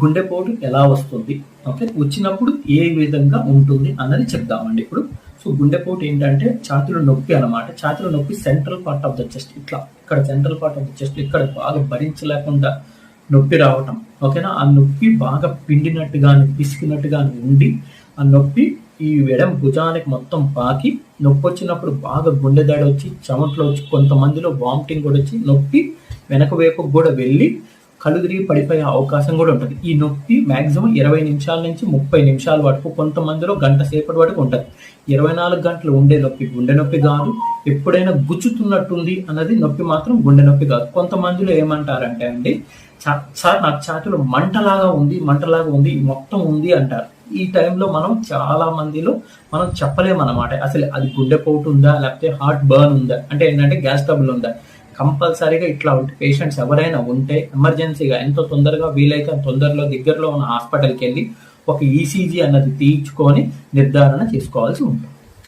గుండెపోటు ఎలా వస్తుంది? ఓకే వచ్చినప్పుడు ఏ విధంగా ఉంటుంది అన్నది చెప్దామండి ఇప్పుడు. సో గుండెపోటు ఏంటంటే ఛాతిలో నొప్పి అనమాట ఛాతిలో నొప్పి central part of the chest ఇట్లా ఇక్కడ central part of the chest ఇక్కడ బాగా భరించలేకుండా నొప్పి రావటం. ఓకేనా? ఆ నొప్పి బాగా పిండినట్టుగాని పిసికినట్టుగాని ఉండి ఆ నొప్పి ఈ ఎడం భుజానికి మొత్తం పాకి నొప్పి వచ్చినప్పుడు బాగా గుండె దాడి వచ్చి చెమట్లో వచ్చి కొంతమందిలో వామిటింగ్ కూడా వచ్చి నొప్పి వెనక వైపుకు కూడా వెళ్ళి కళ్ళు తిరిగి పడిపోయే అవకాశం కూడా ఉంటుంది. ఈ నొప్పి మాక్సిమం ఇరవై నిమిషాల నుంచి ముప్పై నిమిషాల వరకు కొంతమందిలో గంట సేపటి వరకు ఉంటుంది. ఇరవై నాలుగు గంటలు ఉండే నొప్పి గుండె నొప్పి కాదు. ఎప్పుడైనా గుచ్చుతున్నట్టుంది అన్నది నొప్పి మాత్రం గుండె నొప్పి కాదు. కొంతమందిలో ఏమంటారంటే అండి "చా- సార్ నాకు ఛాతిలో మంటలాగా ఉంది మంటలాగా ఉంది మొత్తం ఉంది అంటారు. ఈ టైంలో మనం చాలా మందిలో మనం చెప్పలేమన్నమాట. అసలు అది గుండెపోటు ఉందా లేకపోతే హార్ట్ బర్న్ ఉందా? అంటే ఏంటంటే గ్యాస్ ట్రబుల్ ఉందా? కంపల్సరీగా ఇట్లా ఉంటే పేషెంట్స్ ఎవరైనా ఉంటే ఎమర్జెన్సీగా ఎంత తొందరగా వీలైతే తొందరలో దగ్గరలో ఉన్న హాస్పిటల్కి వెళ్ళి ఒక ఈసీజీ అన్నది తీయించుకొని నిర్ధారణ చేసుకోవాల్సి ఉంటుంది.